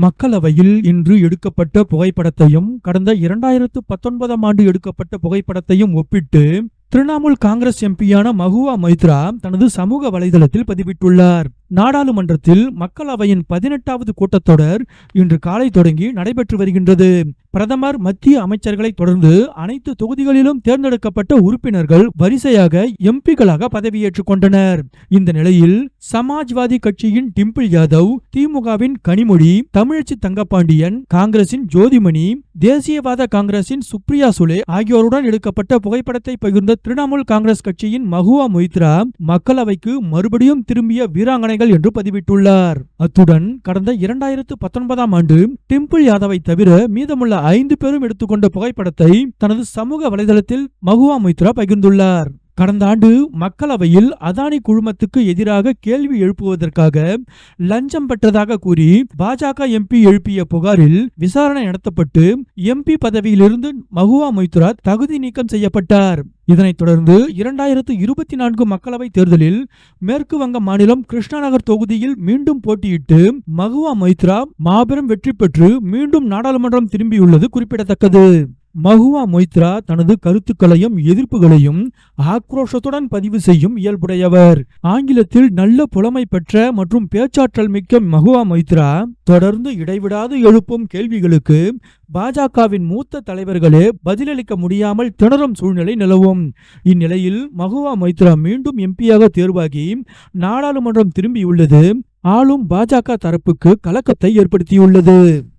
மக்களவையில் இன்று எடுக்கப்பட்ட புகைப்படத்தையும் கடந்த இரண்டாயிரத்து பத்தொன்பதாம் ஆண்டு எடுக்கப்பட்ட புகைப்படத்தையும் ஒப்பிட்டு திரிணாமுல் காங்கிரஸ் எம்பியான மகுவா மைத்ரா தனது சமூக வலைதளத்தில் பதிவிட்டுள்ளார். நாடாளுமன்றத்தில் மக்களவையின் பதினெட்டாவது கூட்டத்தொடர் இன்று காலை தொடங்கி நடைபெற்று வருகின்றது. பிரதமர் மத்திய அமைச்சர்களை தொடர்ந்து அனைத்து தொகுதிகளிலும் தேர்ந்தெடுக்கப்பட்ட உறுப்பினர்கள் வரிசையாக எம்பிக்களாக பதவியேற்றுக் கொண்டனர். இந்த நிலையில் சமாஜ்வாதி கட்சியின் டிம்பிள் யாதவ் திமுகவின் கனிமொழி தமிழச்சி தங்கப்பாண்டியன் காங்கிரசின் ஜோதிமணி தேசியவாத காங்கிரசின் சுப்ரியா சுலே ஆகியோருடன் எடுக்கப்பட்ட புகைப்படத்தை பகிர்ந்த திரிணாமுல் காங்கிரஸ் கட்சியின் மகுவா மொய்த்ரா மக்களவைக்கு மறுபடியும் திரும்பிய வீராங்கனைகள் என்று பதிவிட்டுள்ளார். அத்துடன் கடந்த இரண்டாயிரத்து பத்தொன்பதாம் ஆண்டு டிம்பிள் யாதவை தவிர மீதமுள்ள ஐந்து பேரும் எடுத்துக்கொண்ட புகைப்படத்தை தனது சமூக வலைதளத்தில் மகுவா மொய்த்ரா பகிர்ந்துள்ளார். கடந்த ஆண்டு மக்களவையில் அதானி குழுமத்துக்கு எதிராக கேள்வி எழுப்புவதற்காக லஞ்சம் பெற்றதாக கூறி பாஜக எம்பி எழுப்பிய புகாரில் விசாரணை நடத்தப்பட்டு எம்பி பதவியிலிருந்து மகுவா மொய்த்ரா தகுதி நீக்கம் செய்யப்பட்டார். இதனைத் தொடர்ந்து இரண்டாயிரத்து இருபத்தி நான்கு மக்களவை தேர்தலில் மேற்கு வங்க மாநிலம் கிருஷ்ணாநகர் தொகுதியில் மீண்டும் போட்டியிட்டு மகுவா மொய்த்ரா மாபெரும் வெற்றி பெற்று மீண்டும் நாடாளுமன்றம் திரும்பியுள்ளது குறிப்பிடத்தக்கது. மகுவா மொய்த்ரா தனது கருத்துக்களையும் எதிர்ப்புகளையும் ஆக்ரோஷத்துடன் பதிவு செய்யும் இயல்புடையவர். ஆங்கிலத்தில் நல்ல புலமை பெற்ற மற்றும் பேச்சாற்றல் மிக்க மகுவா மொய்த்ரா தொடர்ந்து இடைவிடாது எழுப்பும் கேள்விகளுக்கு பாஜகவின் மூத்த தலைவர்களே பதிலளிக்க முடியாமல் திணறும் சூழ்நிலை நிலவும். இந்நிலையில் மகுவா மொய்த்ரா மீண்டும் எம்பியாக தேர்வாகி நாடாளுமன்றம் திரும்பியுள்ளது. ஆளும் பாஜக தரப்புக்கு கலக்கத்தை ஏற்படுத்தியுள்ளது.